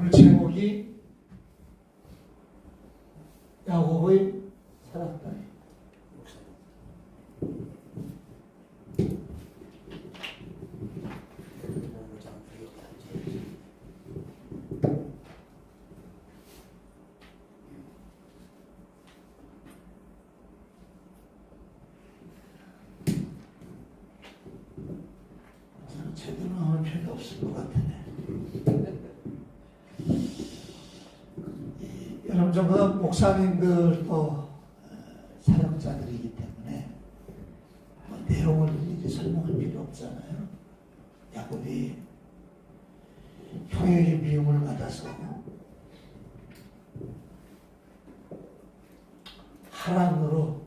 오늘 제목이 야곱의 사랑다리. 저는 제대로 나올 필요 없을 것 같으네. 이, 여러분 전부 목사님들도 어, 사역자들이기 때문에 뭐 내용을 이제 설명할 필요 없잖아요. 야곱이 형에게 미움을 받아서 하란으로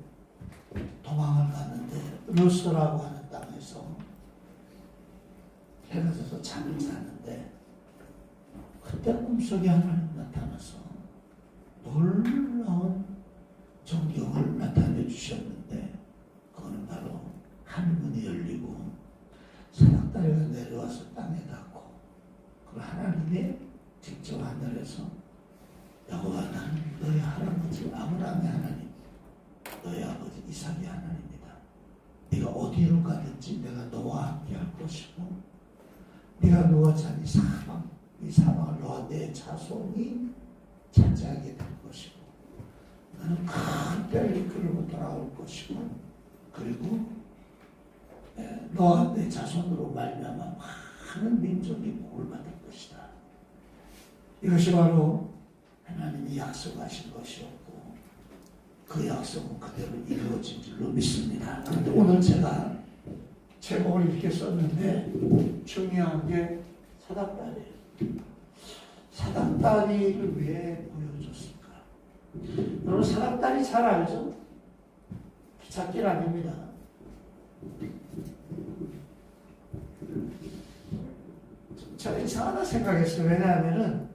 도망을 갔는데 루스라고 하는 땅에서 해가 져서 잠을 잤는데 그때 꿈속에 하나님 나타나서 놀라운 전경을 나타내 주셨는데 그거는 바로 하늘문이 열리고 사닥다리가 내려와서 땅에 닿고 그 하나님이 직접 하늘에서 여호와 나는 너의 할아버지 아브라함의 하나님 너의 아버지 이삭의 하나님이다. 네가 어디로 가든지 내가 너와 함께 할 것이고 네가 누워 자니 사방 이 사방을 너와 내 자손이 차지하게 될 것이고 나는 큰 때를 이끌고 돌아올 것이고 그리고 에, 너와 내 자손으로 말미암아 많은 민족이 복을 받을 것이다. 이것이 바로 하나님이 약속하신 것이었고 그 약속은 그대로 이루어진 줄로 믿습니다. 그런데 오늘 제가 제목을 이렇게 썼는데 중요한 게 사닥다리예요. 사닥다리를 왜 보여줬을까? 여러분 사닥다리 잘 알죠? 기찻길 아닙니다. 제가 이상하다 생각했어요. 왜냐하면은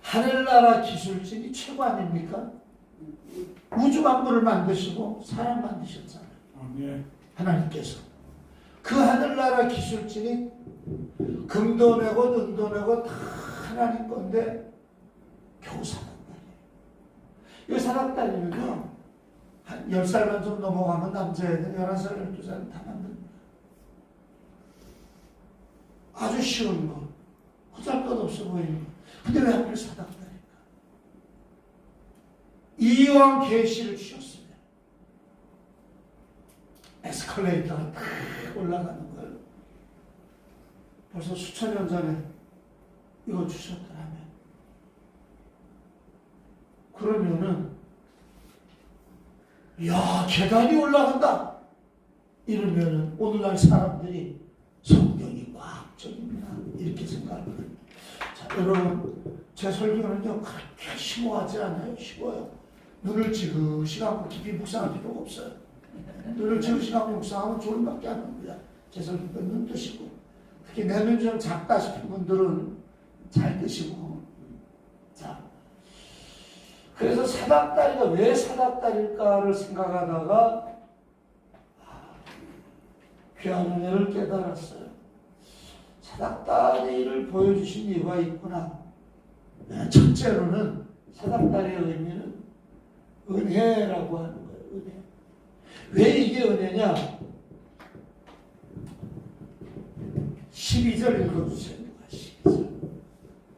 하늘나라 기술진이 최고 아닙니까? 우주 만물을 만드시고 사람 만드셨잖아요. 예. 하나님께서 그 하늘나라 기술진이 금도 내고 은도 내고 다 하나님 건데 겨우 사닥다리예요. 이 사닥다리는요 한 10살만 좀 넘어가면 남자애들 11살, 12살 다 만듭니다. 아주 쉬운 거 허잘 것 없어 보이는 거 근데 왜 하필 사닥다리일까? 이왕 계시를 주셨으면 에스컬레이터가 탁 올라가는 걸 벌써 수천 년 전에 이거 주셨더라면 그러면은 야 계단이 올라간다! 이러면은 오늘날 사람들이 성경이 과학적입니다. 이렇게 생각을 자 여러분 제 설교는요 그렇게 심오하지 않아요. 쉬워요. 눈을 지그시 감고 깊이 묵상할 필요가 없어요. 눈을 지그시 감고 묵상하면 졸음밖에 안 옵니다. 제 설교는 눈 뜨시고 특히 내 눈이 좀 작다 싶은 분들은 잘 뜨시고 자 그래서 사닥다리가 왜 사닥다리일까를 생각하다가 아, 귀한 은혜를 깨달았어요. 사닥다리를 보여주신 이유가 있구나. 네, 첫째로는 사닥다리의 의미는 은혜라고 하는 거예요. 은혜. 왜 이게 은혜냐? 12절 읽어주세요. 12절.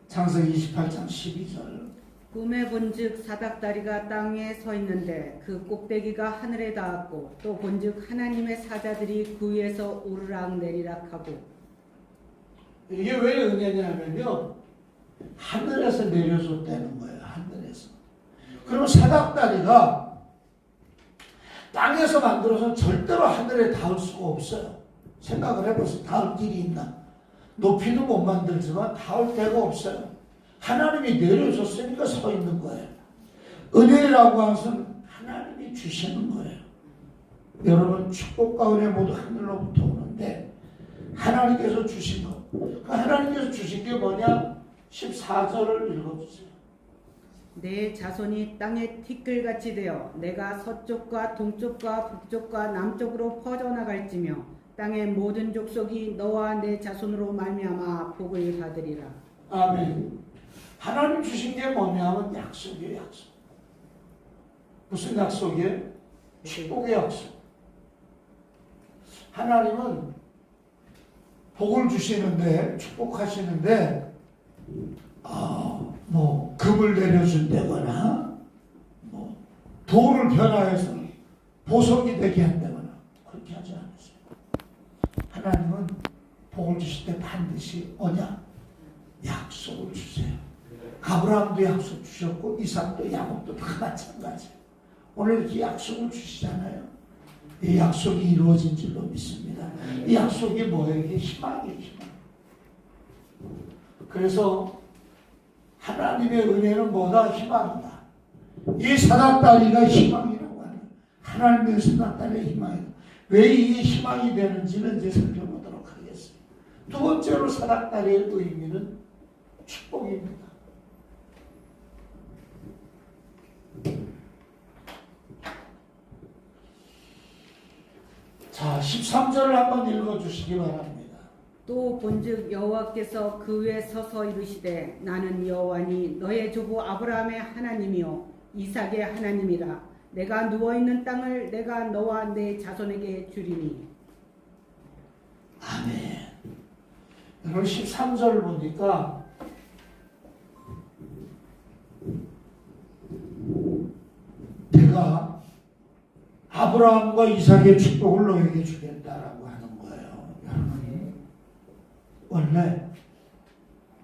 창세기 28장 12절. 꿈에 본즉 사닥다리가 땅에 서 있는데 그 꼭대기가 하늘에 닿았고 또 본즉 하나님의 사자들이 그 위에서 오르락 내리락 하고 이게 왜 은혜냐면요. 하늘에서 내려줬다는 거예요. 하늘에서. 그럼 사닥다리가 땅에서 만들어서 절대로 하늘에 닿을 수가 없어요. 생각을 해보세요. 닿을 길이 있나? 높이는 못 만들지만 닿을 데가 없어요. 하나님이 내려줬으니까 서 있는 거예요. 은혜라고 하는 것은 하나님이 주시는 거예요. 여러분 축복과 은혜 모두 하늘로부터 오는데 하나님께서 주신 것. 그 하나님께서 주신 게 뭐냐? 14절을 읽어주세요. 내 자손이 땅에 티끌같이 되어 내가 서쪽과 동쪽과 북쪽과 남쪽으로 퍼져나갈지며 땅의 모든 족속이 너와 내 자손으로 말미암아 복을 받으리라. 아멘. 하나님 주신 게 뭐냐면 약속이에요, 약속. 무슨 약속이에요? 축복의 약속. 하나님은 복을 주시는데, 축복하시는데, 아, 뭐, 금을 내려준다거나, 뭐, 돈을 변화해서 보석이 되게 하지 않으세요. 하나님은 주실 때 반드시 언약, 약속을 주세요. 아브라함도 약속 주셨고 이삭도 야곱도 다 마찬가지예요. 오늘 이렇게 약속을 주시잖아요. 이 약속이 이루어진 줄로 믿습니다. 이 약속이? 이게 희망이에요, 희망. 그래서 하나님의 은혜는 뭐다? 희망이다. 이 사닥다리가 희망이라고 하는. 하나님의 사닥다리가 희망이다. 왜 이게 희망이 되는지는 이제 살펴보도록 하겠습니다. 두 번째로 사닥다리의 의미는 축복입니다. 자, 13절을 한번 읽어 주시기 바랍니다. 또 본즉 여호와께서 그 위에 서서 이르시되 나는 여호와니 너의 조부 아브라함의 하나님이요 이삭의 하나님이라 내가 누워 있는 땅을 내가 너와 내 자손에게 주리니 아멘. 여러분 13절을 보니까 내가 아브라함과 이삭의 축복을 너에게 주겠다라고 하는 거예요. 여러분 원래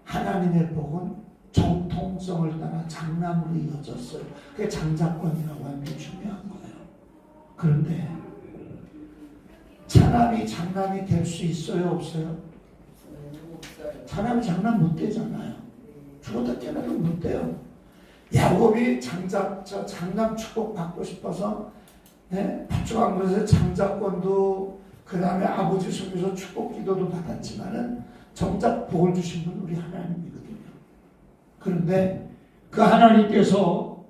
하나님의 복은 정통성을 따라 장남으로 이어졌어요. 그게 장자권이라고 하는 게 중요한 거예요. 그런데 차남이 장남이 될 수 있어요, 없어요? 차남이 장남 못 되잖아요. 죽어도 깨어나도 못 돼요. 야곱이 저 장남 축복 받고 싶어서 네? 팥죽한 것에 장자권도 그 다음에 아버지 속에서 축복 기도도 받았지만은 정작 복을 주신 분 우리 하나님이거든요. 그런데 그 하나님께서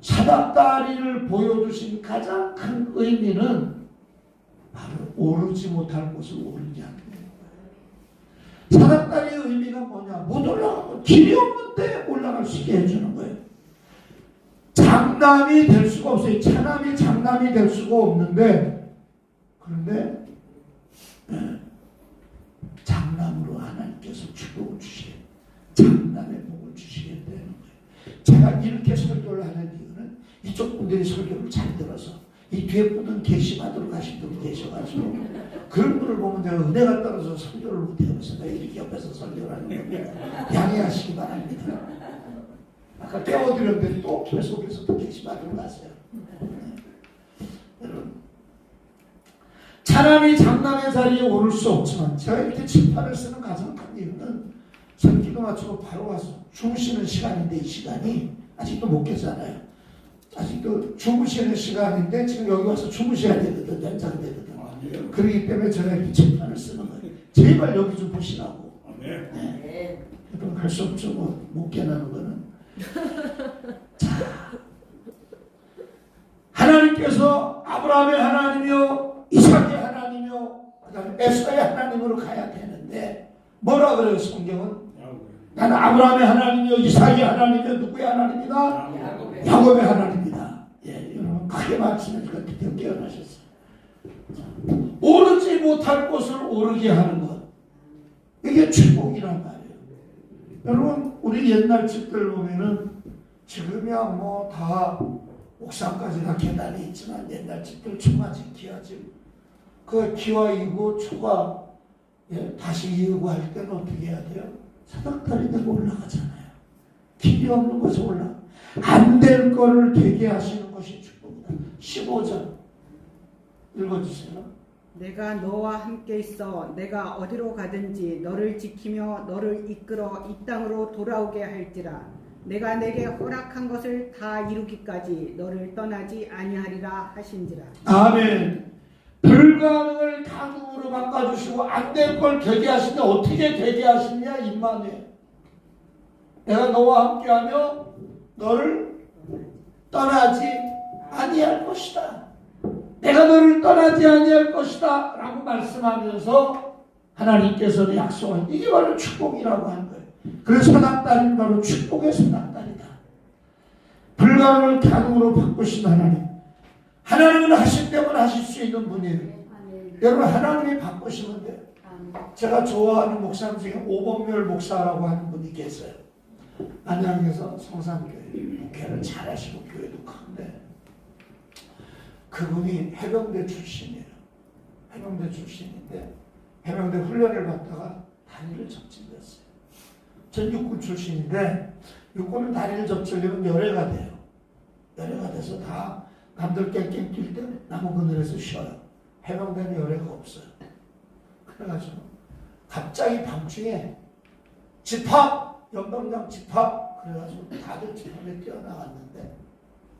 사닥다리를 보여주신 가장 큰 의미는 바로 오르지 못할 곳을 하는 거예요. 사닥다리의 의미가 뭐냐? 못 올라가고 길이 없는데 올라갈 수 있게 해주는 거예요. 장남이 될 수가 없어요. 차남이 장남이 될 수가 없는데 그런데 예, 장남으로 하나님께서 축복을 주시게 장남의 복을 주시게 되는 거예요. 제가 이렇게 설교를 하는 이유는 이쪽 분들이 설교를 잘 들어서 이 뒤에 분은 개심하도록 하신 분이 계셔가지고 그런 분을 보면 내가 은혜가 떨어서 설교를 못해요. 그래서 내가 이렇게 옆에서 설교를 하는 겁니다. 양해하시기 바랍니다. 아까 깨워드렸는데 또 계속해서 또 개심하도록 하세요. 네. 여러분 차남이 장남의 자리에 오를 수 없지만 제가 이렇게 칠판을 쓰는 가장 큰 이유는 전기도 맞추고 바로 와서 주무시는 시간인데 이 시간이 아직도 못 깼잖아요. 아직도 주무시는 시간인데 지금 여기 와서 주무셔야 되거든 연장되거든. 그렇기 때문에 제가 이렇게 칠판을 쓰는 거예요. 제발 여기 좀 보시라고. 네. 여러분 할수 없죠. 뭐, 못 깨나는 거는. 자, 하나님께서 아브라함의 하나님이요, 이삭의 하나님이요, 그 다음에 에스더의 하나님으로 가야 되는데 뭐라 그래요 성경은? 나는 아브라함의 하나님이요, 이삭의 하나님이요, 누구의 하나님이다? 야곱의 여러분 크게 말씀하니까 드디어 깨어나셨어요. 자, 오르지 못할 곳을 오르게 하는 것. 이게 축복이란 말이에요. 여러분 우리 옛날 집들 보면은 지금이야 뭐 다 옥상까지 다 계단이 있지만 옛날 집들 초가집 기와집 그 기와 이고 초가 예, 다시 이고 할 때는 어떻게 해야 돼요? 사닥다리 들고 올라가잖아요. 길이 없는 곳에 올라 안 될 거를 되게 하시는. 15절 읽어주세요. 내가 너와 함께 있어 내가 어디로 가든지 너를 지키며 너를 이끌어 이 땅으로 돌아오게 할지라 내가 내게 허락한 것을 다 이루기까지 너를 떠나지 아니하리라 하신지라 아멘. 불가능을 가능으로 바꿔주시고 안 될 걸 되게 하시는데 어떻게 되게 하시냐 임마누엘. 내가 너와 함께하며 너를 떠나지 아니할 것이다. 내가 너를 떠나지 아니할 것이다. 라고 말씀하면서 하나님께서는 약속한 이게 바로 축복이라고 하는 거예요. 그래서 사닥다리는 바로 축복의 사닥다리다. 불가능을 가능으로 바꾸신 하나님. 하나님은 하실 때만 하실 수 있는 분이에요. 여러분 하나님이 바꾸시면 돼요. 제가 좋아하는 목사님 중에 오범멸 목사라고 하는 분이 계세요. 안양에서 성산교회 목회를 잘하시고 교회도 큰데 그분이 해병대 출신이에요. 해병대 출신인데 해병대 훈련을 받다가 다리를 접질렸어요. 전 육군 출신인데 육군은 다리를 접질리면 열애가 돼요. 열애가 돼서 다 남들 깽깽 뛸때 나무 그늘에서 쉬어요. 해병대는 열애가 없어요. 그래가지고 갑자기 밤중에 집합! 연병장 집합! 그래가지고 다들 집합에 뛰어나갔는데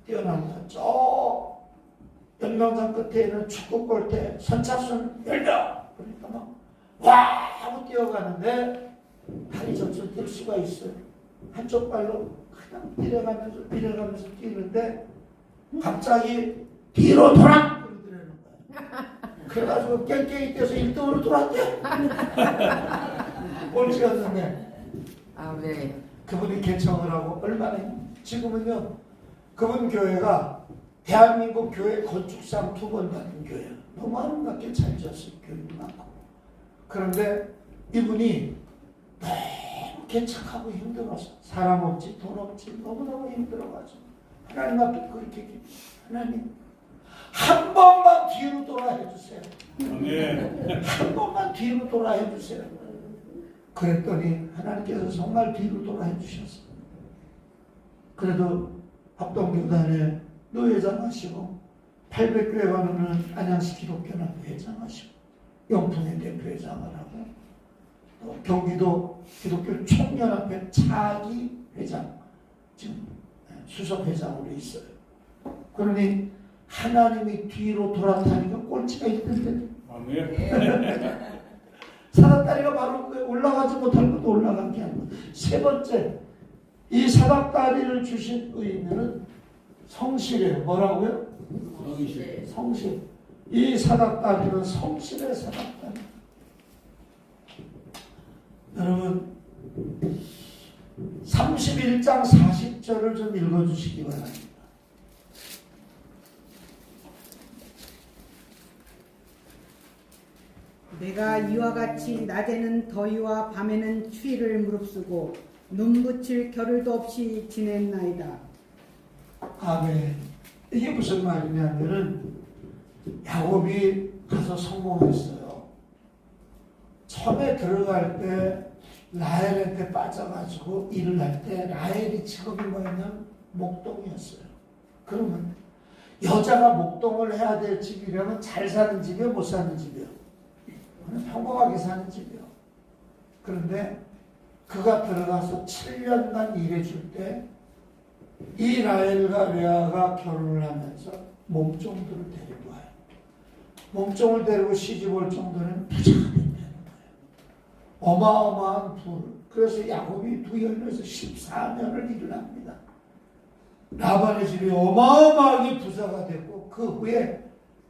뛰어나면서 저 연병장 끝에 있는 축구 골대 선착순 열명! 그러니까 막 와! 하고 뛰어가는데 다리 전철 뛸 수가 있어요. 한쪽 발로 그냥 뛰어가면서 뛰어가면서 뛰는데 갑자기 뒤로 돌아! 그러더라는 거야. 그래가지고 깽깽이 뛰어서 1등으로 돌았대. 꼴찌였는데 아멘. 그분이 개척을 하고 얼마나 지금은요 그분 교회가 대한민국 교회 건축상 두 번 받은 교회야. 너무 아름답게 잘 지었어요. 교회도 많고. 그런데 이분이 너무 개척하고 힘들어서 사람 없지 돈 없지 너무너무 힘들어가지고 하나님 앞에 그렇게 하나님 한 번만 뒤로 돌아 해 주세요. 한 번만 뒤로 돌아 해 주세요. 그랬더니 하나님께서 정말 뒤로 돌아 해 주셨어. 그래도 합동교단에 노회장하시고 800교회 가면은 안양시 기독교는 회장하시고 영풍의 대표회장을 하고. 또 경기도 기독교 총연합회 차기 회장. 지금 수석 회장으로 있어요. 그러니 하나님이 뒤로 돌아타니까 꼴찌가 있던데. 사닥다리가 바로 그 올라가지 못할 것도 올라간 게 아니고. 세 번째 이 사닥다리를 주신 의미는 성실이에요. 뭐라고요? 성실. 이 사닥다리는 성실의 사닥다리. 여러분 31장 40절을 좀 읽어주시기 바랍니다. 내가 이와 같이 낮에는 더위와 밤에는 추위를 무릅쓰고 눈 붙일 겨를도 없이 지냈나이다. 아멘. 이게 무슨 말이냐면은 야곱이 가서 성공했어요. 처음에 들어갈 때 라헬한테 빠져가지고 일을 할 때 라헬이 직업이 뭐였냐면 목동이었어요. 그러면 여자가 목동을 해야 될 집이라면 잘 사는 집이요, 못 사는 집이요? 평범하게 사는 집이요. 그런데 그가 들어가서 7년간 일해줄 때 이 라헬과 레아가 결혼을 하면서 몸종들을 데리고 와요. 몸종을 데리고 시집 올 정도는 부자가 된다는 거예요. 어마어마한 부를. 그래서 야곱이 두 열매에서 14년을 일을 합니다. 라반의 집이 어마어마하게 부자가 됐고 그 후에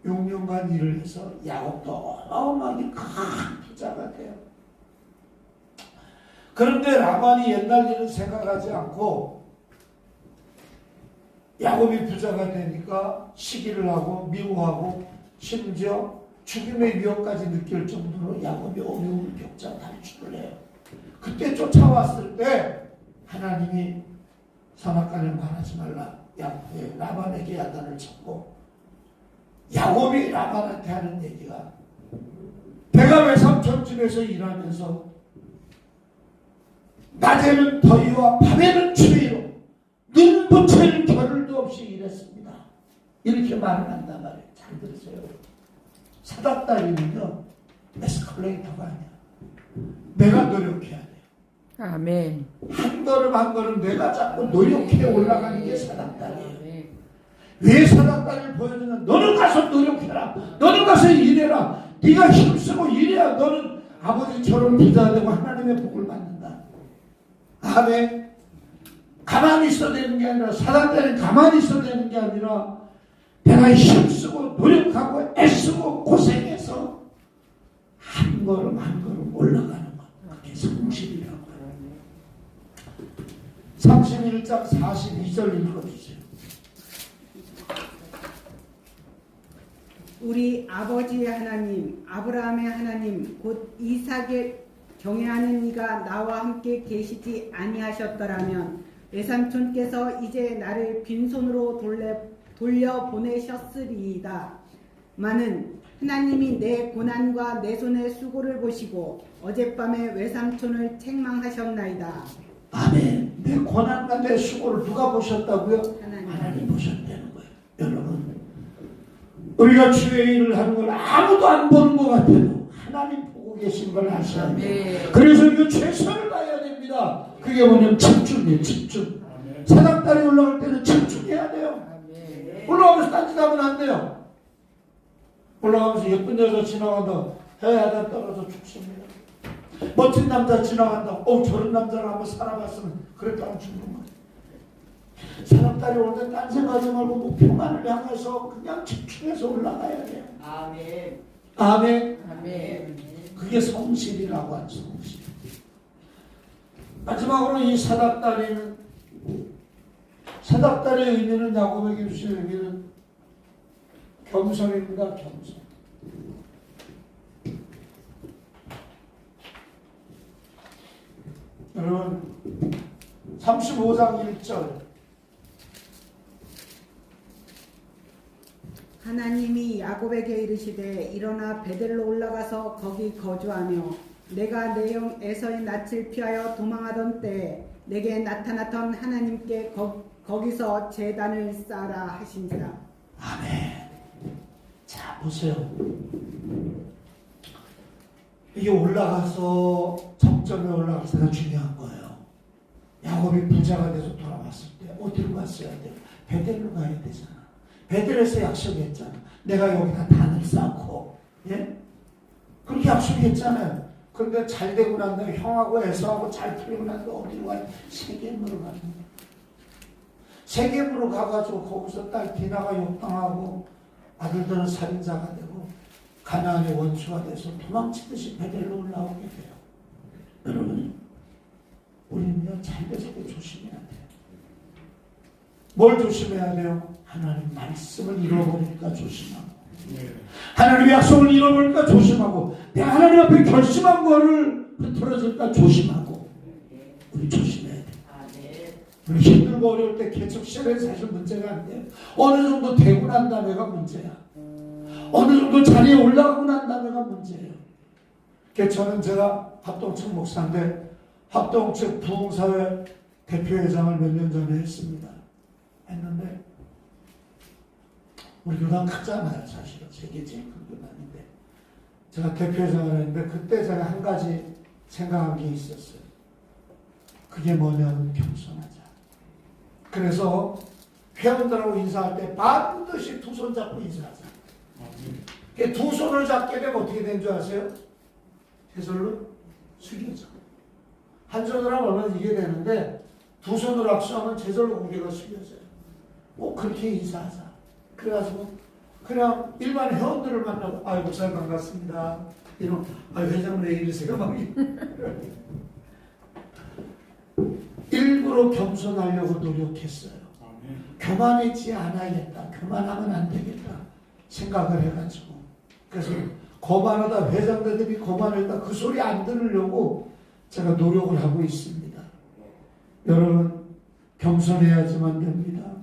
6년간 일을 해서 야곱도 어마어마하게 큰 부자가 돼요. 그런데 라반이 옛날 일은 생각하지 않고 야곱이 부자가 되니까 시기를 하고 미워하고 심지어 죽임의 위협까지 느낄 정도로 야곱이 어려움을 겪자 탈출을 해요. 그때 쫓아왔을 때 하나님이 선악간을 말하지 말라. 야곱의 라반에게 야단을 쳤고 야곱이 라반한테 하는 얘기가 내가 외삼촌 집에서 일하면서 낮에는 더위와 밤에는 추위로 눈 붙일 겨를도 없이 일했습니다. 이렇게 말을 한단 말이에요. 잘 들으세요. 사닥다리는요, 에스컬레이터가 아니야. 내가 노력해야 돼요. 아멘. 한 걸음 한 걸음 내가 자꾸 노력해 올라가는 게 사닥다리예요. 아멘. 왜 사닥다리를 보여주냐? 너는 가서 노력해라. 너는 가서 일해라. 네가 힘쓰고 일해야 너는 아버지처럼 부자 되고 하나님의 복을 받는다. 아멘. 가만히 있어야 되는 게 아니라 사닥다리는 가만히 있어야 되는 게 아니라 내가 힘쓰고 노력하고 애쓰고 고생해서 한 걸음 한 걸음 올라가는 것. 그게 성실이라고 해요. 31장 42절 읽어주세요. 우리 아버지의 하나님 아브라함의 하나님 곧 이삭의 경외하는 이가 나와 함께 계시지 아니하셨더라면 외삼촌께서 이제 나를 빈손으로 돌려, 돌려 보내셨으리이다. 마는 하나님이 내 고난과 내 손의 수고를 보시고 어젯밤에 외삼촌을 책망하셨나이다. 아멘. 내 고난과 내 수고를 누가 보셨다고요? 하나님. 하나님 보셨다는 거예요. 여러분, 우리가 주의 일을 하는 걸 아무도 안 보는 것 같아도 하나님 보고 계신 걸 아셔야 돼요. 아멘. 그래서 이거 최선을 다해야 됩니다. 그게 뭐냐면 집중이에요, 집중. 사닥다리 올라갈 때는 집중해야 돼요. 올라가면서 딴짓하면 안 돼요. 올라가면서 예쁜 여자 지나간다. 해하다 떨어져 죽습니다. 멋진 남자 지나간다. 어 저런 남자를 한번 살아봤으면 그랬다고 죽는 거예요. 사람 딸이 올 때 딴 생각하지 말고 목표만을 향해서 그냥 집중해서 올라가야 돼요. 아멘. 아멘. 아멘. 그게 성실이라고 하는 성실. 마지막으로 이 사닥다리는 사닥다리의 의미는 야곱에게 주신 의미는 겸손입니다. 겸손. 여러분 35장 1절 하나님이 야곱에게 이르시되 일어나 베델로 올라가서 거기 거주하며 내가 내 영 에서의 낯을 피하여 도망하던 때에 내게 나타났던 하나님께 거, 거기서 제단을 쌓아라 하신지라 아멘. 자, 보세요. 이게 올라가서 정점에 올라가서가 중요한 거예요. 야곱이 부자가 돼서 돌아왔을 때 어디로 갔어야 돼요? 베델로 가야 되잖아. 베델에서 약속했잖아. 내가 여기다 단을 쌓고, 예? 그렇게 약속했잖아요. 그런데 잘 되고 난 다음에 형하고 애서하고 잘 풀리고 난 다음에 어디로 가요? 세겜으로 가는. 세겜으로 가가지고 거기서 딸 디나가 욕당하고 아들들은 살인자가 되고 가나안의 원수가 돼서 도망치듯이 베델로 올라오게 돼요. 여러분, 우리는요 잘때 조심해야 돼요. 뭘 조심해야 돼요? 하나님 말씀을 잃어버리니까 조심하고 하나님의 약속을 잃어버리니까 조심하고 내가 하나님 앞에 결심한 거를 흐트러질까 조심하고 우리 조심해야 돼요. 아멘. 우리 힘들고 어려울 때 개척 시간에 사실 문제가 안 돼요. 어느 정도 되고 난 다음에가 문제야. 어느 정도 자리에 올라가고 난 다음에가 문제예요. 그 저는 제가 합동측 목사인데 합동측 부흥사회 대표회장을 몇 년 전에 했습니다. 했는데 우리 교단 크잖아요 사실은 세계 제일 큰 교단인데 제가 대표회장을 했는데 그때 제가 한 가지 생각한 게 있었어요. 그게 뭐냐면 겸손하자. 그래서 회원들하고 인사할 때 반드시 두 손 잡고 인사하자. 그두 손을 잡게 되면 어떻게 되는 줄 아세요? 해설로 숙여져. 한 손으로 하면 얼마나 이게 되는데 두 손으로 악수하면 제절로 고개가 숙여져요. 뭐 그렇게 인사하자. 그래가지고 그냥 일반 회원들을 만나고 아유 목사님 반갑습니다. 이런 아유 회장님 왜 이러세요? 막 일부러 겸손하려고 노력했어요. 교만하지 않아야겠다. 교만하면 안 되겠다. 생각을 해가지고. 그래서 거만하다 회장들이 거만하다 그 소리 안 들으려고 제가 노력을 하고 있습니다. 여러분 겸손해야지만 됩니다.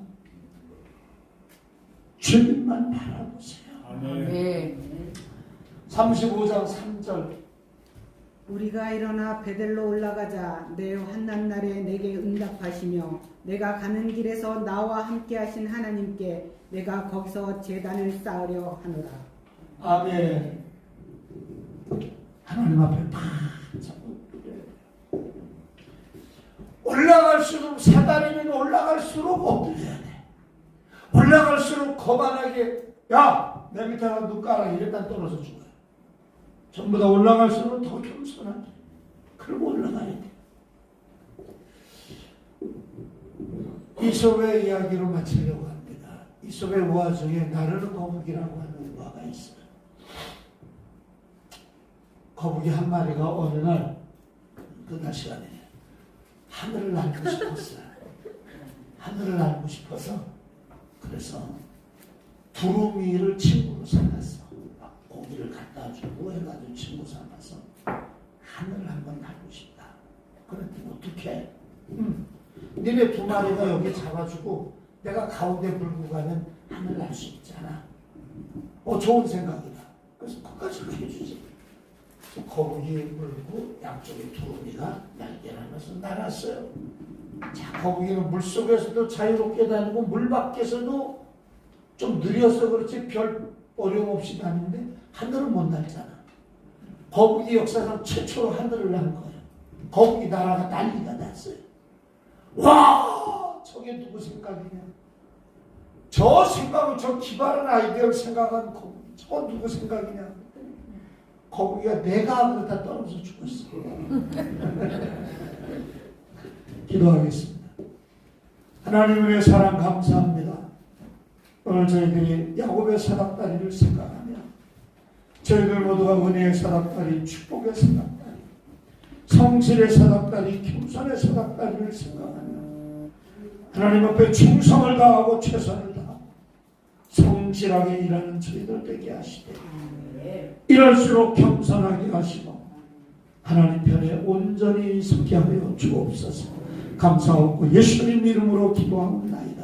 주님만 바라보세요. 아멘. 35장 3절 우리가 일어나 베델로 올라가자 내 환난 날에 내게 응답하시며 내가 가는 길에서 나와 함께 하신 하나님께 내가 거기서 제단을 쌓으려 하노라 아멘. 하나님 앞에 팍 잡고 올라갈수록 사다리는 올라갈수록 엎드려야 돼. 올라갈수록 거만하게 야, 내 밑에다 눈 깔아 이랬다 떨어져 죽어요. 전부 다 올라갈수록 더 겸손하게. 그리고 올라가야 돼. 이솝의 이야기로 마치려고 합니다. 이솝의 우화 중에 나르는 거북이라고 하는 우화가 있어요. 거북이 한 마리가 어느 날 끝날 시간에 하늘을 알고 싶었어요. 하늘을 알고 싶어서 그래서 두루미를 친구로 삼았어. 고기를 갖다 주고 해가지고 친구 삼아서 하늘을 한번 알고 싶다. 그랬더니 어떻게? 음, 니네 두 마리가 여기 잡아주고 내가 가운데 물고 가면 하늘 날 수 있잖아. 어 좋은 생각이다. 그래서 끝까지 해주지. 거북이 물고 양쪽에 두루미가 날개를 하면서 날았어요. 자, 거북이는 물 속에서도 자유롭게 다니고 물 밖에서도 좀 느려서 그렇지 별 어려움 없이 다니는데 하늘은 못 날잖아. 거북이 역사상 최초로 하늘을 난 거예요. 거북이 나라가 난리가 났어요. 와, 저게 누구 생각이냐? 저 생각은 저 기발한 아이디어를 생각한 거북이, 저 누구 생각이냐? 거북이가 내가 그러다 떨어져 죽었어. 기도하겠습니다. 하나님의 사랑 감사합니다. 오늘 저희들이 야곱의 사닥다리를 생각하며 저희들 모두가 은혜의 사닥다리, 축복의 사닥다리, 성실의 사닥다리, 겸손의 사닥다리를 생각하며 하나님 앞에 충성을 다하고 최선을 다하고 성실하게 일하는 저희들 되게 하시되. 이럴수록 겸손하게 하시고 하나님 편에 온전히 서게 하여 주옵소서 감사하고 예수님 이름으로 기도하옵나이다.